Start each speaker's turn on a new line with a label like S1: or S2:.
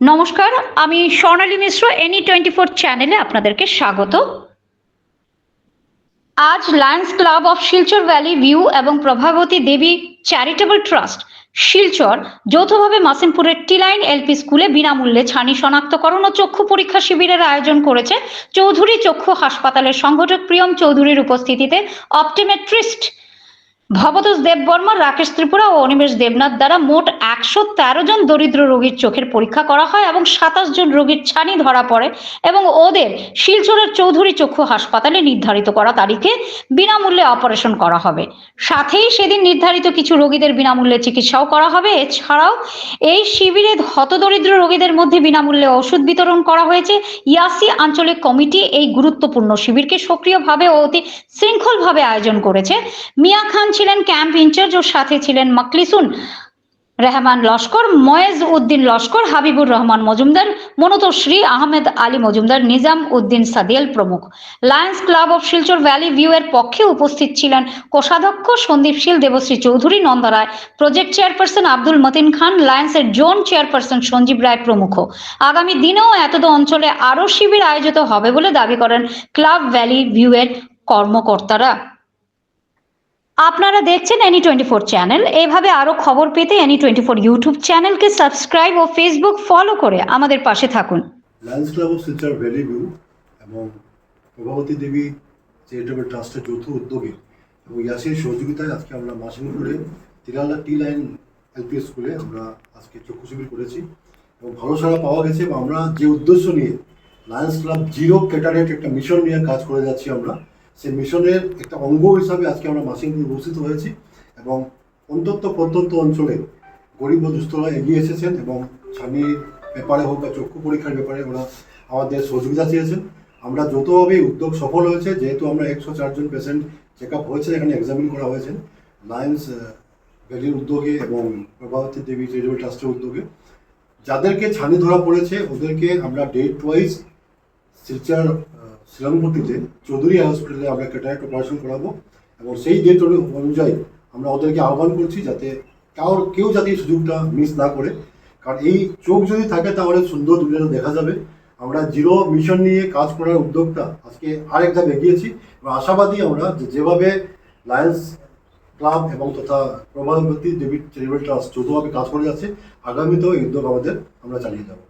S1: নমস্কার, আমি Swarnali Mishra any twenty four চ্যানেলে আপনাদেরকে স্বাগত। আজ Lions Club of Silchar Valley View এবং প্রভাবতী দেবী চ্যারিটেবল ট্রাস্ট শিলচর, যৌথভাবে মাসিমপুরের টিলাইন এলপি স্কুলে বিনামূল্যে ছানি শনাক্তকরণ ও চক্ষু পরীক্ষা শিবিরের আয়োজন করেছে চৌধুরী চক্ষু হাসপাতালের সংগঠক প্রিয়ম চৌধুরীর উপস্থিতিতে অপটিমেট্রিস্ট ভবতোষ দেববর্মা, রাকেশ ত্রিপুরা ও অনিমেষ দেবনাথ দ্বারা মোট একশো তেরো জন দরিদ্র রোগীর চোখের পরীক্ষা করা হয় এবং সাতাশ জন রোগীর ছানি ধরা পড়ে এবং ওদের শিলচরের চৌধুরী চক্ষু হাসপাতালে নির্ধারিত করা তারিখে বিনামূল্যে অপারেশন করা হবে। সাথেই সেদিন নির্ধারিত কিছু রোগীদের বিনামূল্যে চিকিৎসাও করা হবে। এছাড়াও এই শিবিরে হতদরিদ্র রোগীদের মধ্যে বিনামূল্যে ওষুধ বিতরণ করা হয়েছে। ইয়াসি আঞ্চলিক কমিটি এই গুরুত্বপূর্ণ শিবিরকে সক্রিয়ভাবে ও অতি শৃঙ্খলভাবে আয়োজন করেছে। মিয়া খান ছিলেন ক্যাম্প ইনচার্জ ও সাথে ছিলেন মকলিসুন রেহমান লস্কর, ময়েজ উদ্দিন লস্কর, হাবিবুর রহমান মজুমদার মনতশ্রী আহমেদ আলী মজুমদার, নিজাম উদ্দিন সাদিয়াল প্রমুখ। Lions Club of Silchar Valley View এর পক্ষে উপস্থিত ছিলেন কোষাধ্যক্ষ সন্দীপশীল দেবশ্রী চৌধুরী নন্দরায় প্রজেক্ট চেয়ারপারসন আব্দুল মতিন খান, লায়ন্সের জোন চেয়ারপারসন সঞ্জীব রায় প্রমুখ। আগামী দিনেও এতদ অঞ্চলে আরও শিবির আয়োজিত হবে বলে দাবি করেন ক্লাব ভ্যালি ভিউ এর কর্মকর্তারা। আপনারা দেখছেন এনি টোয়েন্টি ফোর চ্যানেল এভাবে আরও খবর পেতে এনি টোয়েন্টি ফোর ইউটিউব চ্যানেলকে সাবস্ক্রাইব ও ফেসবুক ফলো করে আমাদের পাশে থাকুন।
S2: Lions Club of Silchar Valley View এবং প্রভাবতী দেবী চ্যারিটেবল ট্রাস্টের যৌথ উদ্যোগে এবং ইয়াসির সহযোগিতায় আজকে আমরা মাসিমপুরে তিরালা টি লাইন এলপি স্কুলে আমরা আজকে চক্ষু শিবির করেছি এবং ভালো সাড়া পাওয়া গেছে এবং আমরা যে উদ্দেশ্য নিয়ে লায়ন্স ক্লাব জিরো ক্যাটারেট একটা মিশন নিয়ে কাজ করে যাচ্ছি আমরা সেই মিশনের একটা অঙ্গ হিসাবে আজকে আমরা মাসিমপুর উপস্থিত হয়েছি এবং অন্তত প্রত্যন্ত অঞ্চলে গরিব ও দুস্থরা এগিয়ে এসেছেন এবং স্বামীর ব্যাপারে হোক বা চক্ষু পরীক্ষার ব্যাপারে ওরা আমাদের সহযোগিতা চেয়েছেন। আমরা যৌথভাবে উদ্যোগ সফল হয়েছে, যেহেতু আমরা একশো চারজন পেশেন্ট চেক আপ হয়েছে এখানে এক্সামিন করা হয়েছে লায়ন্স ভ্যালির উদ্যোগে এবং প্রভাবতী দেবী চ্যারিটেবল ট্রাস্টের উদ্যোগে। যাদেরকে ছানি ধরা পড়েছে, ওদেরকে আমরা ডেট ওয়াইজ শিলচর শ্রীরামপট্টিতে চৌধুরী হসপিটালে আমরা ক্যাটারেক্ট অপারেশন করাবো এবং সেই ডেট অনুযায়ী আমরা ওদেরকে আহ্বান করছি যাতে কারোর কেউ যাতে এই সুযোগটা মিস না করে। কারণ এই চোখ যদি থাকে তাহলে সুন্দর দুনিয়াটা দেখা যাবে। আমরা জিরো মিশন নিয়ে কাজ করার উদ্যোগটা আজকে আরেক ধাপ এগিয়েছি এবং আশাবাদী আমরা যেভাবে লায়ন্স ক্লাব এবং তথা প্রভাবতী দেবী চ্যারিটেবল ট্রাস্ট যৌথভাবে কাজ করে যাচ্ছে, আগামীতেও এই উদ্যোগ আমাদের আমরা চালিয়ে যাব।